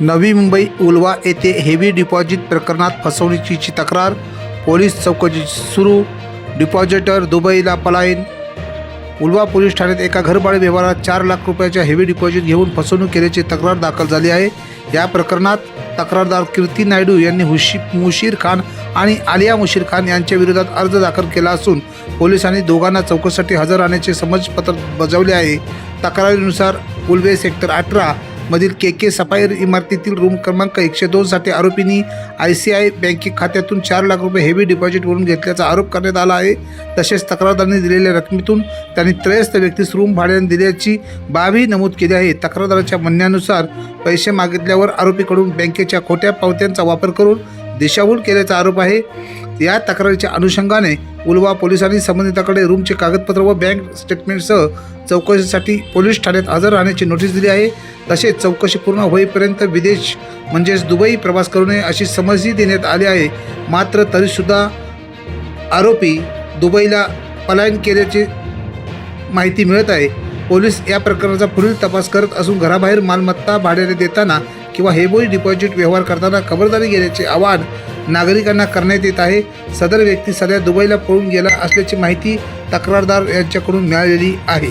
नवी मुंबई उलवा येथे heavy deposit प्रकरणात फसवणुकीची तक्रार. पोलीस चौकशी सुरू. डिपॉझिटर दुबईला पलायन. उलवा पोलीस ठाण्यात एका घरभाडे व्यवहारात चार लाख रुपयाच्या हेवी डिपॉझिट घेऊन फसवणूक केल्याची तक्रार दाखल झाली आहे. या प्रकरणात तक्रारदार कीर्ती नायडू यांनी हुशी मुशीर खान आणि आलिया मुशीर खान यांच्या विरोधात अर्ज दाखल केला असून पोलिसांनी दोघांना चौकशीसाठी हजर राहण्याचे समजपत्र बजावले आहे. तक्रारीनुसार उलवे सेक्टर अठरा मधील के के सफायर इमारतीतील रूम क्रमांक एकशे दोनसाठी आरोपींनी आय सी आय बँके खात्यातून चार लाख रुपये हेवी डिपॉझिटवरून घेतल्याचा आरोप करण्यात आला आहे. तसेच तक्रारदारांनी दिलेल्या रकमेतून त्यांनी त्रयस्थ व्यक्तीस रूम भाड्याने दिल्याची बाबही नमूद केली आहे. तक्रारदाराच्या म्हणण्यानुसार पैसे मागितल्यावर आरोपीकडून बँकेच्या खोट्या पावत्यांचा वापर करून दिशाभूल केल्याचा आरोप आहे. या तक्रारीच्या अनुषंगाने उलवा पोलिसांनी संबंधिताकडे रूमचे कागदपत्र व बँक स्टेटमेंटसह चौकशीसाठी पोलीस ठाण्यात हजर राहण्याची नोटीस दिली आहे. तसेच चौकशी पूर्ण होईपर्यंत विदेश म्हणजेच दुबई प्रवास करू नये अशी समजही देण्यात आली आहे. मात्र तरीसुद्धा आरोपी दुबईला पलायन केल्याची माहिती मिळत आहे. पोलीस या प्रकरणाचा पुढील तपास करत असून घराबाहेर मालमत्ता भाड्याने देताना किंवा हेबोई डिपॉझिट व्यवहार करताना खबरदारी घेण्याचे आवाहन नागरिकांना करण्यात येत आहे. सदर व्यक्ती सध्या दुबईला पळून गेला असल्याची माहिती तक्रारदार यांच्याकडून मिळालेली आहे.